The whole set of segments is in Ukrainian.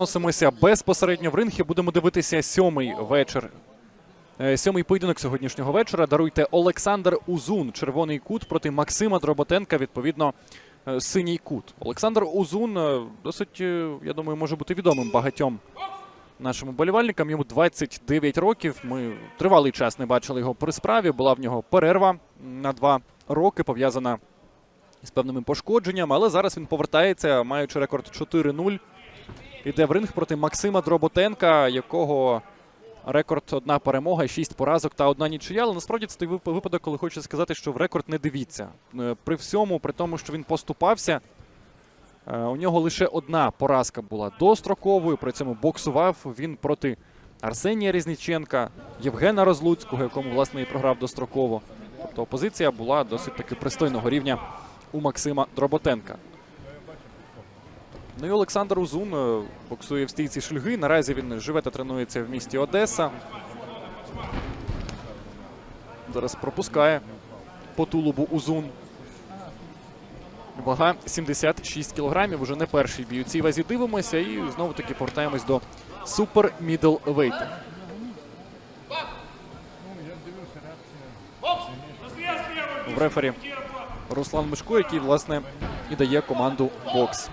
Носимося безпосередньо в ринг і будемо дивитися сьомий вечір. Е, Сьомий поєдинок сьогоднішнього вечора. Даруйте Олександр Узун, червоний кут проти Максима Дроботенка. Відповідно, е, синій кут. Олександр Узун е, досить, я думаю, може бути відомим багатьом нашим болівальникам. Йому 29 років. Ми тривалий час не бачили його при справі. Була в нього перерва на два роки, пов'язана з певними пошкодженнями. Але зараз він повертається, маючи рекорд 4-0. Іде в ринг проти Максима Дроботенка, якого рекорд одна перемога, шість поразок та одна нічия. Але насправді це той випадок, коли хочу сказати, що в рекорд не дивіться. Е, При всьому, при тому, що він поступався, е, у нього лише одна поразка була достроковою. При цьому боксував він проти Арсенія Різніченка, Євгена Розлуцького, якому власне і програв достроково. Тобто опозиція була досить таки пристойного рівня у Максима Дроботенка. Ну і Олександр Узун е, боксує в стійці шульги. Наразі він живе та тренується в місті Одеса. Зараз пропускає по тулубу Узун. Вага 76 кілограмів. Уже не перший бій у цій вазі дивимося. І знову таки повертаємось до супер мідл вейта. В рефері Руслан Мишко, який власне і дає команду бокс.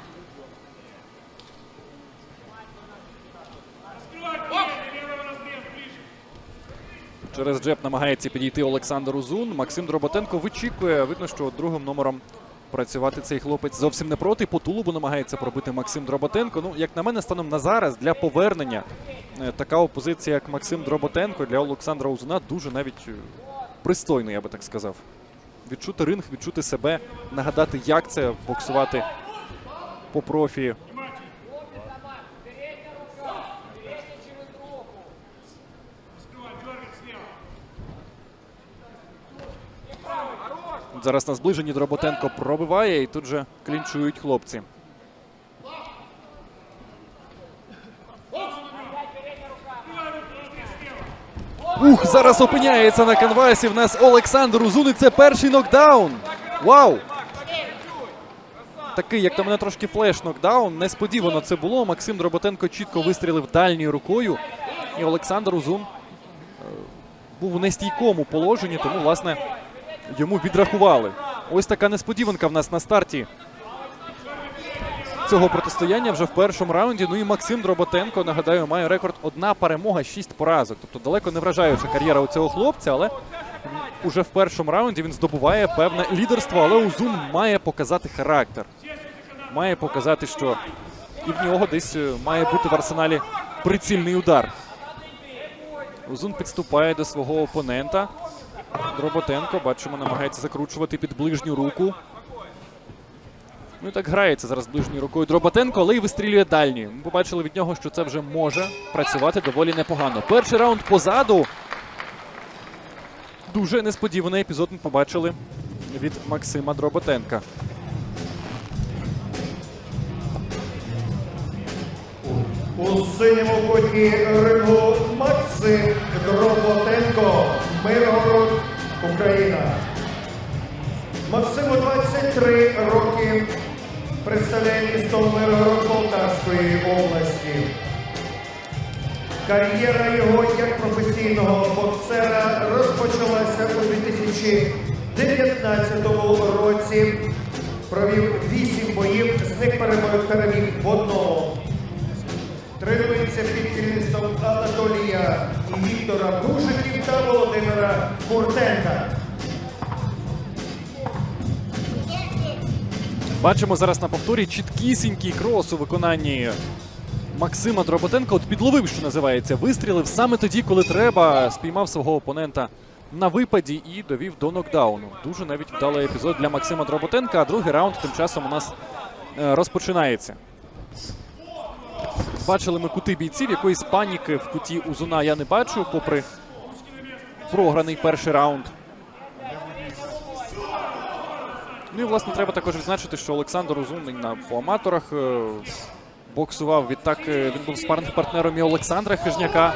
Через джеб намагається підійти Олександр Узун. Максим Дроботенко вичікує. Видно, що другим номером працювати цей хлопець зовсім не проти. По тулубу намагається пробити Максим Дроботенко. Ну, як на мене, станом на зараз для повернення е, така опозиція, як Максим Дроботенко, для Олександра Узуна дуже навіть е, пристойно, я би так сказав. Відчути ринг, відчути себе, нагадати, як це боксувати по профі. Зараз на зближенні Дроботенко пробиває і тут же клінчують хлопці. Ух, зараз опиняється на канвасі. В нас Олександр Узун. і Це перший нокдаун. Вау! Такий, як то мене трошки флеш нокдаун. Несподівано це було. Максим Дроботенко чітко вистрілив дальньою рукою. І Олександр Узун е, був у нестійкому положенні, тому, власне, йому відрахували. Ось така несподіванка в нас на старті цього протистояння вже в першому раунді. Ну і Максим Дроботенко, нагадаю, має рекорд одна перемога, шість поразок. Тобто далеко не вражаюча кар'єра у цього хлопця, але уже в першому раунді він здобуває певне лідерство, але Узун має показати характер. Має показати, що і в нього десь е, має бути в арсеналі прицільний удар. Узун підступає до свого опонента. Дроботенко, бачимо, намагається закручувати під ближню руку. Ну і так грається зараз ближньою рукою Дроботенко, але й вистрілює дальньою. Ми побачили від нього, що це вже може працювати доволі непогано. Перший раунд позаду. Дуже несподіваний епізод ми побачили від Максима Дроботенка. У синьому куті рингу Максим Дроботенко, Миргород, Україна. Максиму 23 роки представляє місто Миргород Полтавської області. Кар'єра його як професійного боксера розпочалася у 2019 році. Провів 8 боїв, з них перемог в одному. Тренується під керівництвом Анатолія Віктора Бужиків та Володимира Куртенка. Бачимо зараз на повторі чіткісінький крос у виконанні Максима Дроботенка. От підловив, що називається, вистрілив саме тоді, коли треба. Спіймав свого опонента на випаді і довів до нокдауну. Дуже навіть вдалий епізод для Максима Дроботенка. А другий раунд тим часом у нас е, розпочинається. Бачили ми кути бійців. Якоїсь паніки в куті Узуна я не бачу, попри програний перший раунд. Ну і власне треба також відзначити, що Олександр і на по аматорах е, боксував. Відтак е, він був спарним партнером і Олександра Хижняка,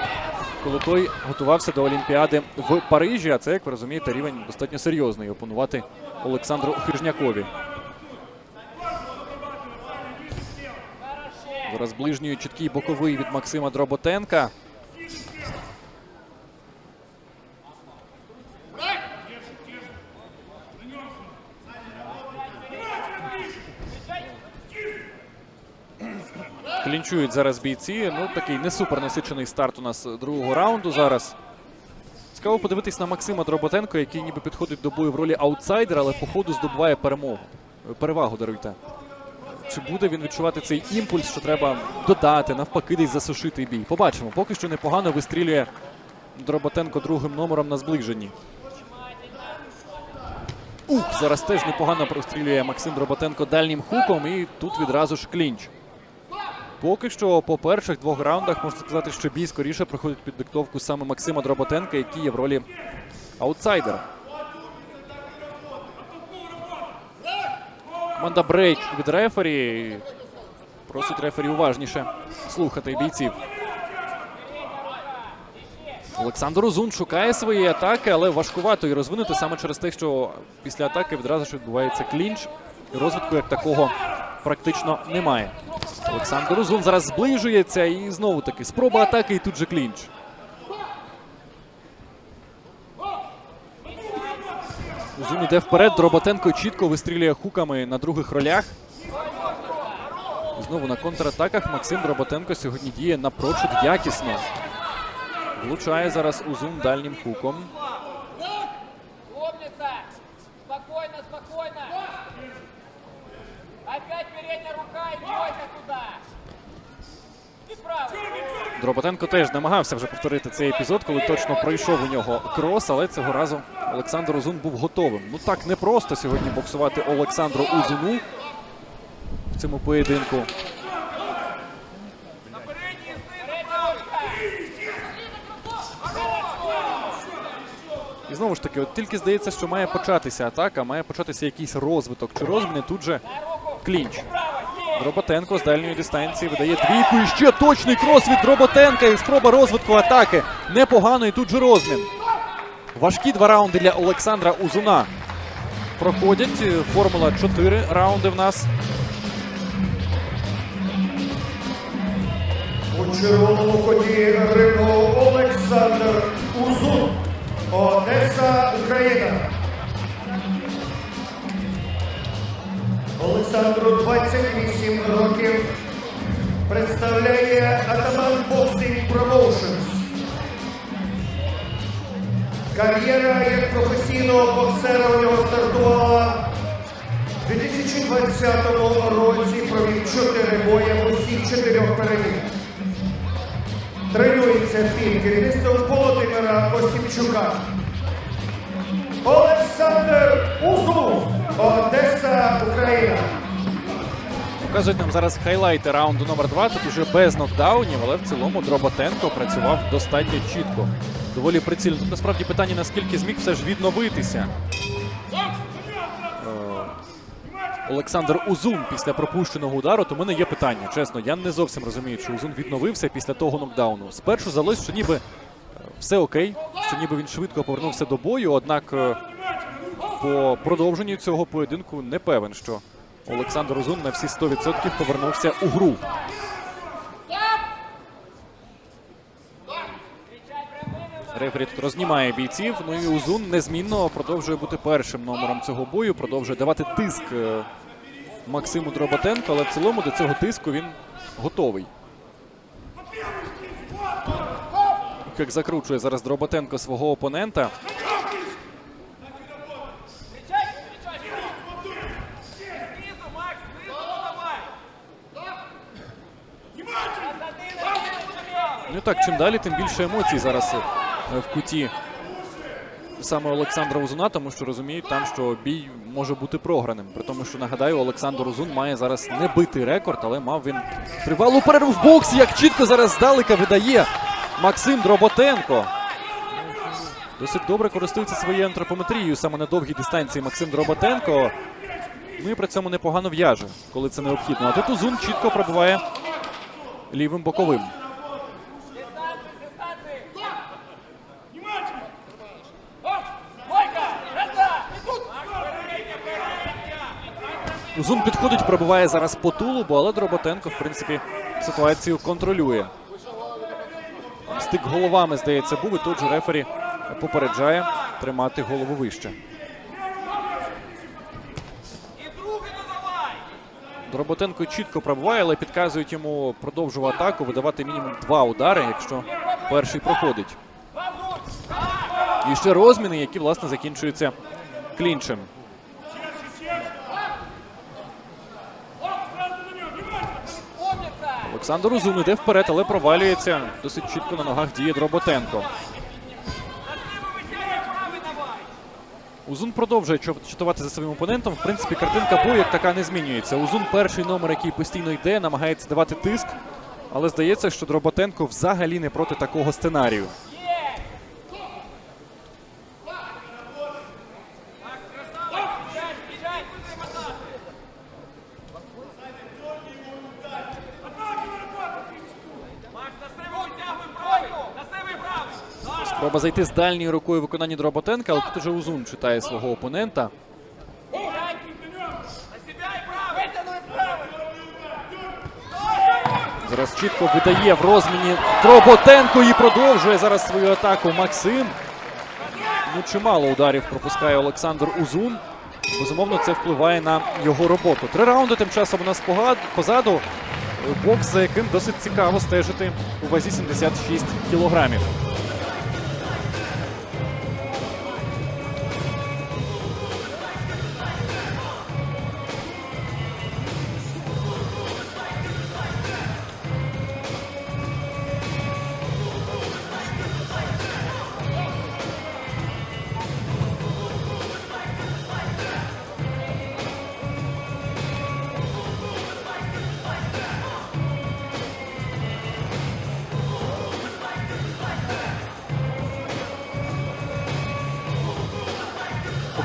коли той готувався до Олімпіади в Парижі. А це, як ви розумієте, рівень достатньо серйозний опонувати Олександру Хижнякові. Зараз ближньої чіткий боковий від Максима Дроботенка. Клінчують зараз бійці. Ну, такий не супер насичений старт у нас другого раунду зараз. Цікаво подивитись на Максима Дроботенко, який ніби підходить до бою в ролі аутсайдера, але по ходу здобуває перемогу. Перевагу даруйте. Чи буде він відчувати цей імпульс, що треба додати, навпаки, десь засушити бій? Побачимо. Поки що непогано вистрілює Дроботенко другим номером на зближенні. Ух, зараз теж непогано прострілює Максим Дроботенко дальнім хуком, і тут відразу ж клінч. Поки що по перших двох раундах можна сказати, що бій скоріше проходить під диктовку саме Максима Дроботенка, який є в ролі аутсайдера. Команда брейк від рефері. Просить рефері уважніше слухати бійців. Олександр Озун шукає свої атаки, але важкувато її розвинути саме через те, що після атаки відразу ж відбувається клінч. Розвитку як такого практично немає. Олександр Озун зараз зближується і знову таки спроба атаки і тут же клінч. Озун іде вперед. Дроботенко чітко вистрілює хуками на других ролях. Знову на контратаках Максим Дроботенко сьогодні діє напрочуд якісно. Влучає зараз Узун дальнім хуком. Дроботенко теж намагався вже повторити цей епізод, коли точно пройшов у нього крос, але цього разу Олександр Узун був готовим. Ну так непросто сьогодні боксувати Олександру Узуну в цьому поєдинку. І знову ж таки, от тільки здається, що має початися атака, має початися якийсь розвиток чи розміни. Тут же клінч. Дроботенко з дальньої дистанції видає двійку. І ще точний крос від Дроботенка. І спроба розвитку атаки. Непогано. І тут же розмін. Важкі два раунди для Олександра Узуна. Проходять. Е, Формула 4 раунди в нас. У червоному коді рингу Олександр Узун. Одеса, Україна. Кар'єра як професійного боксера у нього стартувала у 2020 році провів 4 бої в усіх чотирьох переміг. Тренується під керівництвом Володимира Осіпчука. Олександр Узун, Одеса, Україна. Показують нам зараз хайлайти раунду номер 2 Тут уже без нокдаунів, але в цілому Дроботенко працював достатньо чітко. Доволі прицільно. Тут насправді питання, наскільки зміг все ж відновитися. Е, Олександр Узун після пропущеного удару, то в мене є питання. Чесно, я не зовсім розумію, чи Узун відновився після того нокдауну. Спершу здалось, що ніби е, все окей, що ніби він швидко повернувся до бою, однак е, по продовженню цього поєдинку не певен, що Олександр Узун на всі 100% повернувся у гру. Рефері тут рознімає бійців. Ну і Узун незмінно продовжує бути першим номером цього бою. Продовжує давати тиск е, Максиму Дроботенко, але в цілому до цього тиску він готовий. Як закручує зараз Дроботенко свого опонента. Ну так, чим далі, тим більше емоцій зараз в куті саме Олександра Узуна, тому що розуміють там, що бій може бути програним. При тому, що нагадаю, Олександр Узун має зараз не битий рекорд, але мав він тривалу перерву в боксі. Як чітко зараз здалека видає Максим Дроботенко. Досить добре користується своєю антропометрією саме на довгій дистанції Максим Дроботенко. Ну і при цьому непогано в'яже, коли це необхідно. А тут Узун чітко пробиває лівим боковим. Узун підходить, пробиває зараз по тулубу, але Дроботенко, в принципі, ситуацію контролює. Стик головами, здається, був, і тут же рефері попереджає тримати голову вище. Дроботенко чітко пробиває, але підказують йому продовжувати атаку, видавати мінімум два удари, якщо перший проходить. І ще розміни, які власне закінчуються клінчем. Олександр Узун іде вперед, але провалюється. Досить чітко на ногах діє Дроботенко. Узун продовжує чатувати за своїм опонентом. В принципі, картинка бою як така не змінюється. Узун перший номер, який постійно йде, намагається давати тиск. Але здається, що Дроботенко взагалі не проти такого сценарію. Бежать, бежать. Макс, на себе витягуй правий. На себе правий. Спроба зайти з дальньою рукою в виконанні Дроботенка, але тут уже Узун читає свого опонента. На себя и правый. Вытянули правый. Зараз чітко видає в розміні Дроботенко і продовжує зараз свою атаку Максим. Ну, чимало ударів пропускає Олександр Узун. Безумовно, це впливає на його роботу. Три раунди тим часом у нас погад- позаду. Бокс, за яким досить цікаво стежити у вазі 76 кілограмів.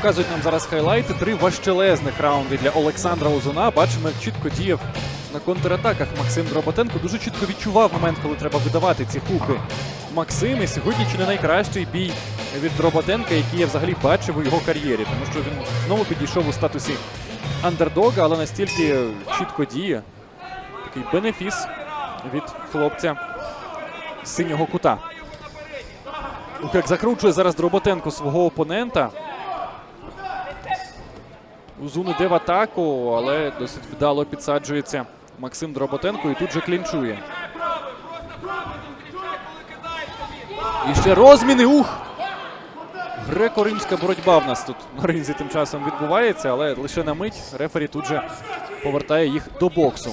Показують нам зараз хайлайти. Три важчелезних раунди для Олександра Озуна. Бачимо, як чітко діяв на контратаках Максим Дроботенко. Дуже чітко відчував момент, коли треба видавати ці хуки. Максим і сьогодні чи не найкращий бій від Дроботенка, який я взагалі бачив у його кар'єрі, тому що він знову підійшов у статусі андердога, але настільки чітко діє. Такий бенефіс від хлопця синього кута. Як закручує зараз Дроботенко свого опонента. Узун іде в атаку, але досить вдало підсаджується Максим Дроботенко і тут же клінчує. І ще розміни. Ух! Греко-римська боротьба в нас тут на ринзі тим часом відбувається, але лише на мить рефері тут же повертає їх до боксу.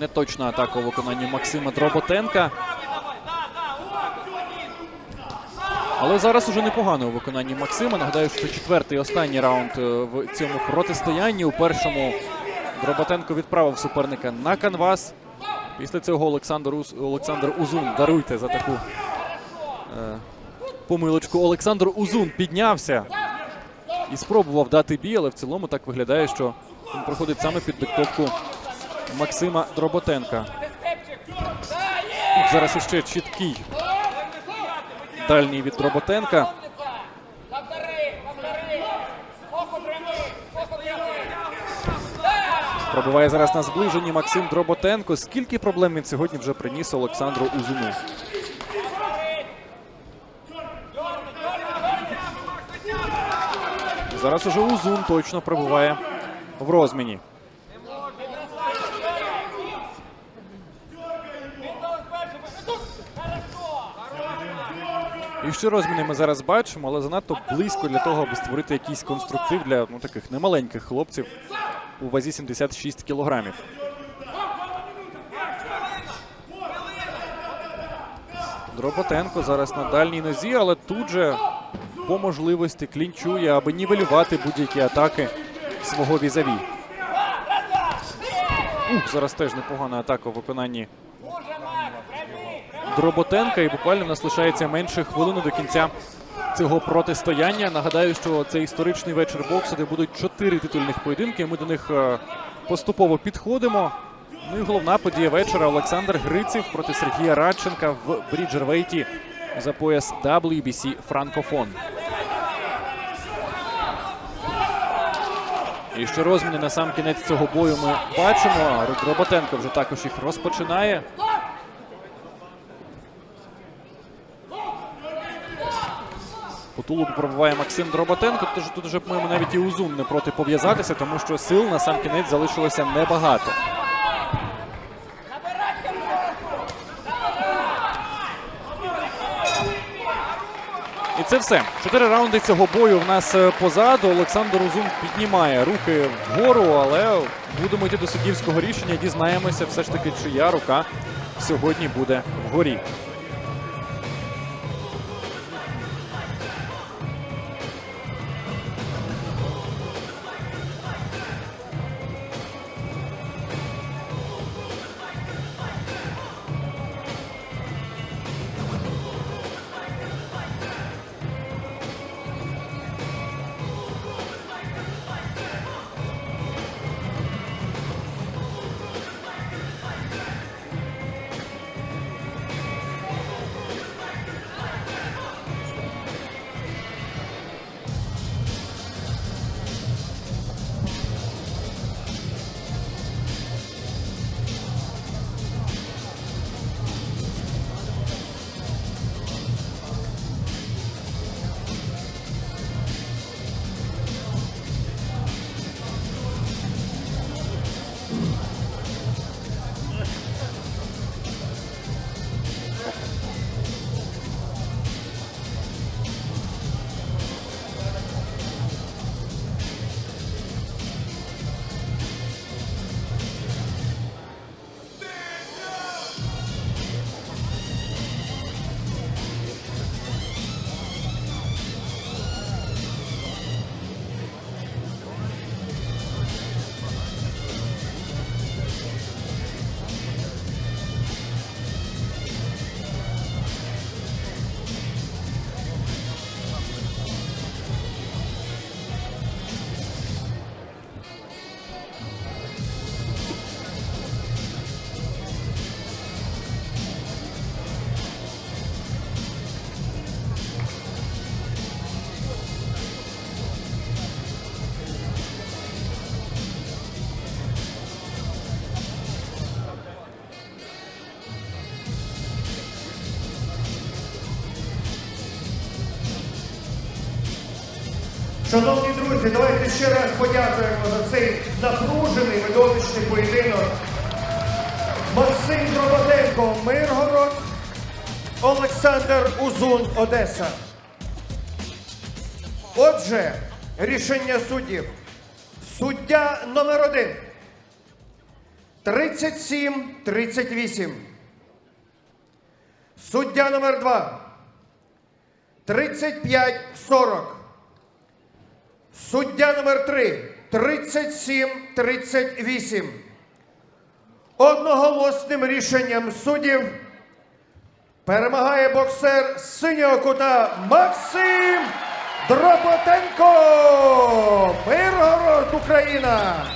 Неточна атака у виконанні Максима Дроботенка. Але зараз уже непогано у виконанні Максима. Нагадаю, що четвертий і останній раунд е, в цьому протистоянні. У першому Дроботенко відправив суперника на канвас. Після цього Олександр, Уз... Олександр Узун, даруйте за таку е, помилочку. Олександр Узун піднявся і спробував дати бій, але в цілому так виглядає, що він проходить саме під диктовку Максима Дроботенка. Зараз іще чіткий дальній від Дроботенка. Пробиває зараз на зближенні Максим Дроботенко. Скільки проблем він сьогодні вже приніс Олександру Узуну? Зараз уже Узун точно пробиває в розміні. І ще розміни ми зараз бачимо, але занадто близько для того, аби створити якийсь конструктив для ну, таких немаленьких хлопців у вазі 76 кілограмів. Дроботенко зараз на дальній нозі, але тут же по можливості клінчує, аби нівелювати будь-які атаки свого візаві. Ух, зараз теж непогана атака в виконанні Дроботенка. І буквально в нас лишається менше хвилини до кінця цього протистояння. Нагадаю, що це історичний вечір боксу, де будуть чотири титульних поєдинки. Ми до них е, поступово підходимо. Ну і головна подія вечора Олександр Гриців проти Сергія Радченка в Бріджервейті за пояс WBC Франкофон. І ще розміни на сам кінець цього бою ми бачимо. Роботенко вже також їх розпочинає. По тулубу пробиває Максим Дроботенко. Тож тут вже по-моєму навіть і Узун не проти пов'язатися, тому що сил на сам кінець залишилося небагато. І це все. Чотири раунди цього бою в нас е, позаду. Олександр Узун піднімає руки вгору, але будемо йти до суддівського рішення. Дізнаємося, все ж таки, чия рука сьогодні буде вгорі. Шановні друзі, давайте ще раз подякуємо за цей напружений видовищний поєдинок. Максим Дроботенко, Миргород, Олександр Узун, Одеса. Отже, рішення суддів. Суддя номер один. 37-38. Суддя номер два. 35-40. Суддя номер 3 37-38. Одноголосним рішенням суддів перемагає боксер синього кута Максим Дропотенко. Миргород, Україна.